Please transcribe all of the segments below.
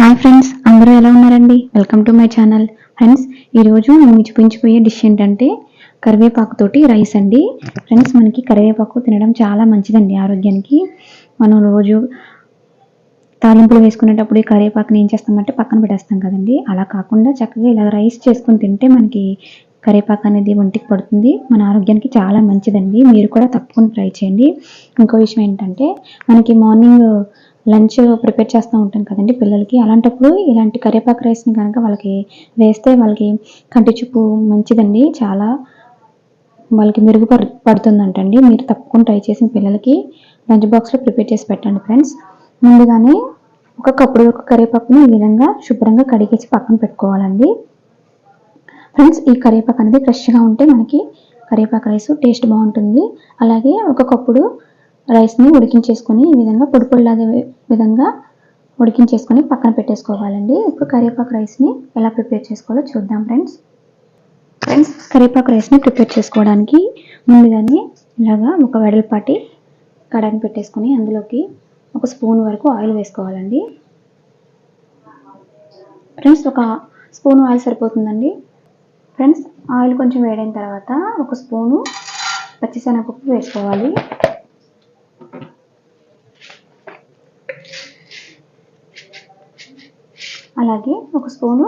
Hi friends అందరూ ఎలా ఉన్నారండి? Welcome to my channel friends ఈరోజు మేము చూపించిపోయే డిష్ ఏంటంటే కరివేపాకుతోటి రైస్ అండి. ఫ్రెండ్స్ మనకి కరివేపాకు తినడం చాలా మంచిదండి ఆరోగ్యానికి. మనం రోజు తాలింపులు వేసుకునేటప్పుడు ఈ కరివేపాకుని ఏం చేస్తామంటే పక్కన పెట్టేస్తాం కదండి. అలా కాకుండా చక్కగా ఇలా రైస్ చేసుకుని తింటే మనకి కరివేపాకు అనేది ఒంటికి పడుతుంది. మన ఆరోగ్యానికి చాలా మంచిదండి. మీరు కూడా తప్పకుండా ట్రై చేయండి. ఇంకో విషయం ఏంటంటే మనకి మార్నింగ్ లంచ్ ప్రిపేర్ చేస్తూ ఉంటాం కదండి పిల్లలకి. అలాంటప్పుడు ఇలాంటి కరివేపాకు రైస్ని కనుక వాళ్ళకి వేస్తే వాళ్ళకి కంటి చూపు మంచిదండి. చాలా వాళ్ళకి మెరుగుపడు పడుతుందంటండి. మీరు తప్పకుండా ట్రై చేసిన పిల్లలకి లంచ్ బాక్స్లో ప్రిపేర్ చేసి పెట్టండి ఫ్రెండ్స్. ముందుగానే ఒక కప్పుడు ఒక కరివేపాకుని ఈ విధంగా శుభ్రంగా కడిగేసి పక్కన పెట్టుకోవాలండి. ఫ్రెండ్స్ ఈ కరివేపాకు అనేది ఫ్రెష్గా ఉంటే మనకి కరివేపాకు రైస్ టేస్ట్ బాగుంటుంది. అలాగే ఒక కప్పుడు రైస్ని ఉడికించేసుకొని ఈ విధంగా పొడి పొడిలాగే విధంగా ఉడికించేసుకొని పక్కన పెట్టేసుకోవాలండి. ఇప్పుడు కరివేపాకు రైస్ని ఎలా ప్రిపేర్ చేసుకోవాలో చూద్దాం ఫ్రెండ్స్. ఫ్రెండ్స్ కరివేపాకు రైస్ని ప్రిపేర్ చేసుకోవడానికి ముందుగానే ఇలాగా ఒక వెడల్పాటి కడాయిని పెట్టేసుకొని అందులోకి ఒక స్పూన్ వరకు ఆయిల్ వేసుకోవాలండి. ఫ్రెండ్స్ ఒక స్పూన్ ఆయిల్ సరిపోతుందండి. ఫ్రెండ్స్ ఆయిల్ కొంచెం వేడైన తర్వాత ఒక స్పూను పచ్చిశనగపప్పు వేసుకోవాలి. అలాగే ఒక స్పూను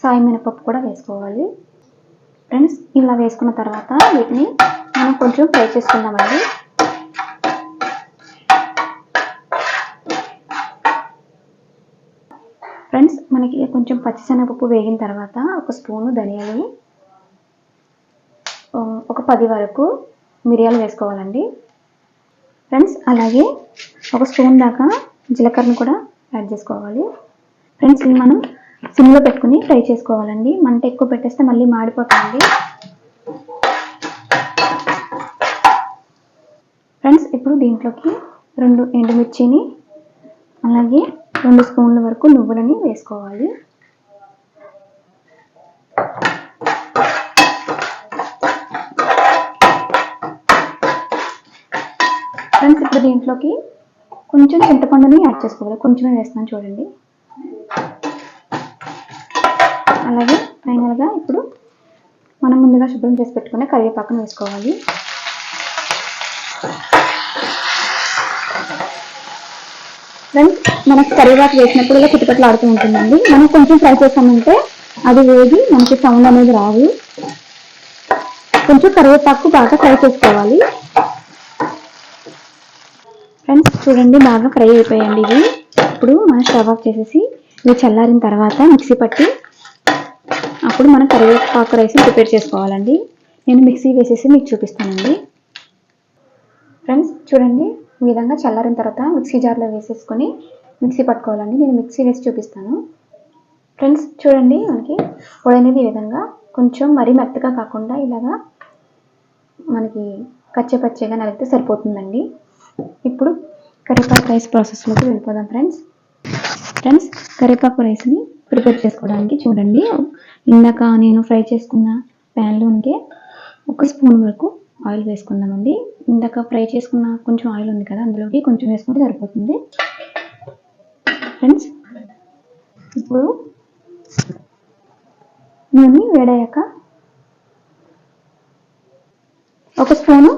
సాయి మినపప్పు కూడా వేసుకోవాలి. ఫ్రెండ్స్ ఇలా వేసుకున్న తర్వాత వీటిని మనం కొంచెం ఫ్రై చేసుకుందామండి. ఫ్రెండ్స్ మనకి కొంచెం పచ్చిశనగపప్పు వేగిన తర్వాత ఒక స్పూను ధనియాలు ఒక పది వరకు మిరియాలు వేసుకోవాలండి. ఫ్రెండ్స్ అలాగే ఒక స్పూన్ దాకా జీలకర్రను కూడా యాడ్ చేసుకోవాలి. ఫ్రెండ్స్ ఇవి మనం సిమ్లో పెట్టుకుని ఫ్రై చేసుకోవాలండి. మంట ఎక్కువ పెట్టేస్తే మళ్ళీ మాడిపోతుంది ఫ్రెండ్స్ ఇప్పుడు దీంట్లోకి రెండు ఎండుమిర్చిని అలాగే రెండు స్పూన్ల వరకు నువ్వులని వేసుకోవాలి. ఫ్రెండ్స్ ఇప్పుడు దీంట్లోకి కొంచెం చింతపండుని యాడ్ చేసుకోవాలి. కొంచెమే వేస్తున్నాను చూడండి. అలాగే ఫైనల్గా ఇప్పుడు మనం ముందుగా శుభ్రం చేసి పెట్టుకునే కరివేపాకును వేసుకోవాలి. ఫ్రెండ్స్ మనకు కరివేపాకు వేసినప్పుడు ఇలా చిట్టుపట్లు ఆడుతూ ఉంటుందండి. మనం కొంచెం ఫ్రై చేసామంటే అది వేగి మనకి సౌండ్ అనేది రాదు. కొంచెం కరివేపాకు బాగా ఫ్రై చేసుకోవాలి. ఫ్రెండ్స్ చూడండి బాగా ఫ్రై అయిపోయాయండి ఇవి. ఇప్పుడు మనం స్టవ్ ఆఫ్ చేసేసి ఇవి చల్లారిన తర్వాత మిక్సీ పట్టి అప్పుడు మనం కరివేపాకు రైస్ ప్రిపేర్ చేసుకోవాలండి. నేను మిక్సీ వేసేసి మీకు చూపిస్తానండి. ఫ్రెండ్స్ చూడండి ఈ విధంగా చల్లారిన తర్వాత మిక్సీ జార్లో వేసేసుకొని మిక్సీ పట్టుకోవాలండి. నేను మిక్సీ వేసి చూపిస్తాను. ఫ్రెండ్స్ చూడండి మనకి పొడి అనేది ఈ విధంగా కొంచెం మరీ మెత్తగా కాకుండా ఇలాగా మనకి కచ్చపచ్చగా నలిగితే సరిపోతుందండి. ఇప్పుడు కరివేపాకు రైస్ ప్రాసెస్లోకి వెళ్ళిపోదాం ఫ్రెండ్స్. ఫ్రెండ్స్ కరివేపాకు రైస్ని ప్రిపేర్ చేసుకోవడానికి చూడండి. ఇందాక నేను ఫ్రై చేసుకున్న ప్యాన్లోనికి ఒక స్పూన్ వరకు ఆయిల్ వేసుకుందామండి. ఇందాక ఫ్రై చేసుకున్న కొంచెం ఆయిల్ ఉంది కదా అందులోకి కొంచెం వేసుకుంటే సరిపోతుంది. ఫ్రెండ్స్ ఇప్పుడు నూనె వేడయ్యాక ఒక స్పూను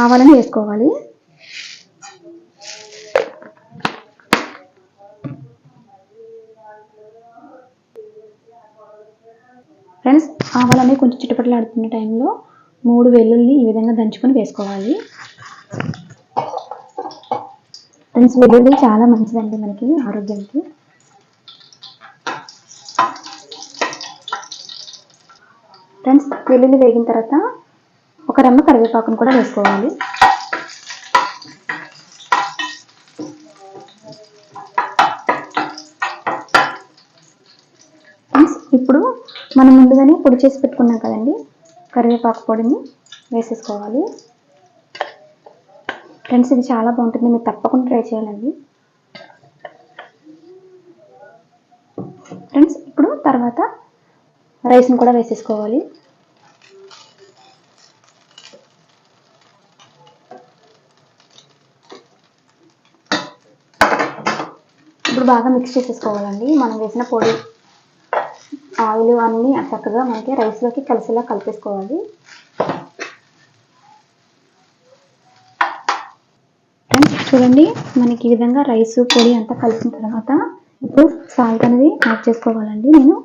ఆవాలని వేసుకోవాలి. ఫ్రెండ్స్ ఆవాలని కొంచెం చిటపటలాడుతున్న టైంలో మూడు వెల్లుల్లి ఈ విధంగా దంచుకొని వేసుకోవాలి. ఫ్రెండ్స్ వెల్లుల్లి చాలా మంచిదండి మనకి ఆరోగ్యానికి. ఫ్రెండ్స్ వెల్లుల్లి వేగిన తర్వాత ఒక రెమ్మ కరివేపాకును కూడా వేసుకోవాలి. ఇప్పుడు మనం ముందుగానే పొడి చేసి పెట్టుకున్నాం కదండి. కరివేపాకు పొడిని వేసేసుకోవాలి. ఫ్రెండ్స్ ఇది చాలా బాగుంటుంది. మీరు తప్పకుండా ట్రై చేయాలండి. ఫ్రెండ్స్ ఇప్పుడు తర్వాత రైస్ని కూడా వేసేసుకోవాలి. ఇప్పుడు బాగా మిక్స్ చేసేసుకోవాలండి. మనం వేసిన పొడి ఆయిల్ అన్నీ చక్కగా మనకి రైస్లోకి కలిసేలా కలిపేసుకోవాలి. ఫ్రెండ్స్ చూడండి మనకి ఈ విధంగా రైస్ పొడి అంతా కలిసిన తర్వాత ఇప్పుడు సాల్ట్ అనేది యాడ్ చేసుకోవాలండి. నేను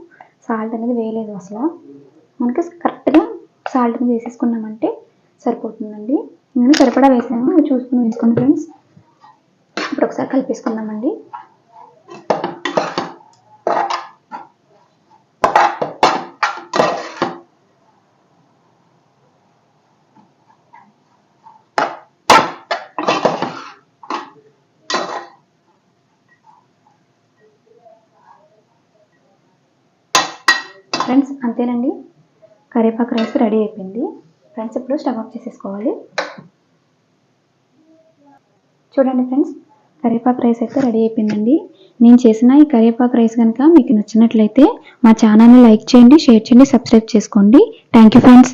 సాల్ట్ అనేది వేయలేదు అసలు. మనకి కరెక్ట్గా సాల్ట్ అనేది వేసేసుకున్నామంటే సరిపోతుందండి. నేను సరిపడా వేసాను. చూసుకుని వేసుకోండి ఫ్రెండ్స్ ఇప్పుడు ఒకసారి కలిపేసుకుందామండి. ఫ్రెండ్స్ అంతేనండి. కరేపాకు రైస్ రెడీ అయిపోయింది. ఫ్రెండ్స్ ఇప్పుడు స్టవ్ ఆఫ్ చేసేసుకోవాలి. చూడండి ఫ్రెండ్స్ కరివేపాకు రైస్ అయితే రెడీ అయిపోయిందండి. నేను చేసిన ఈ కరివేపాకు రైస్ కనుక మీకు నచ్చినట్లయితే మా ఛానల్ని లైక్ చేయండి షేర్ చేయండి సబ్స్క్రైబ్ చేసుకోండి. Thank you friends.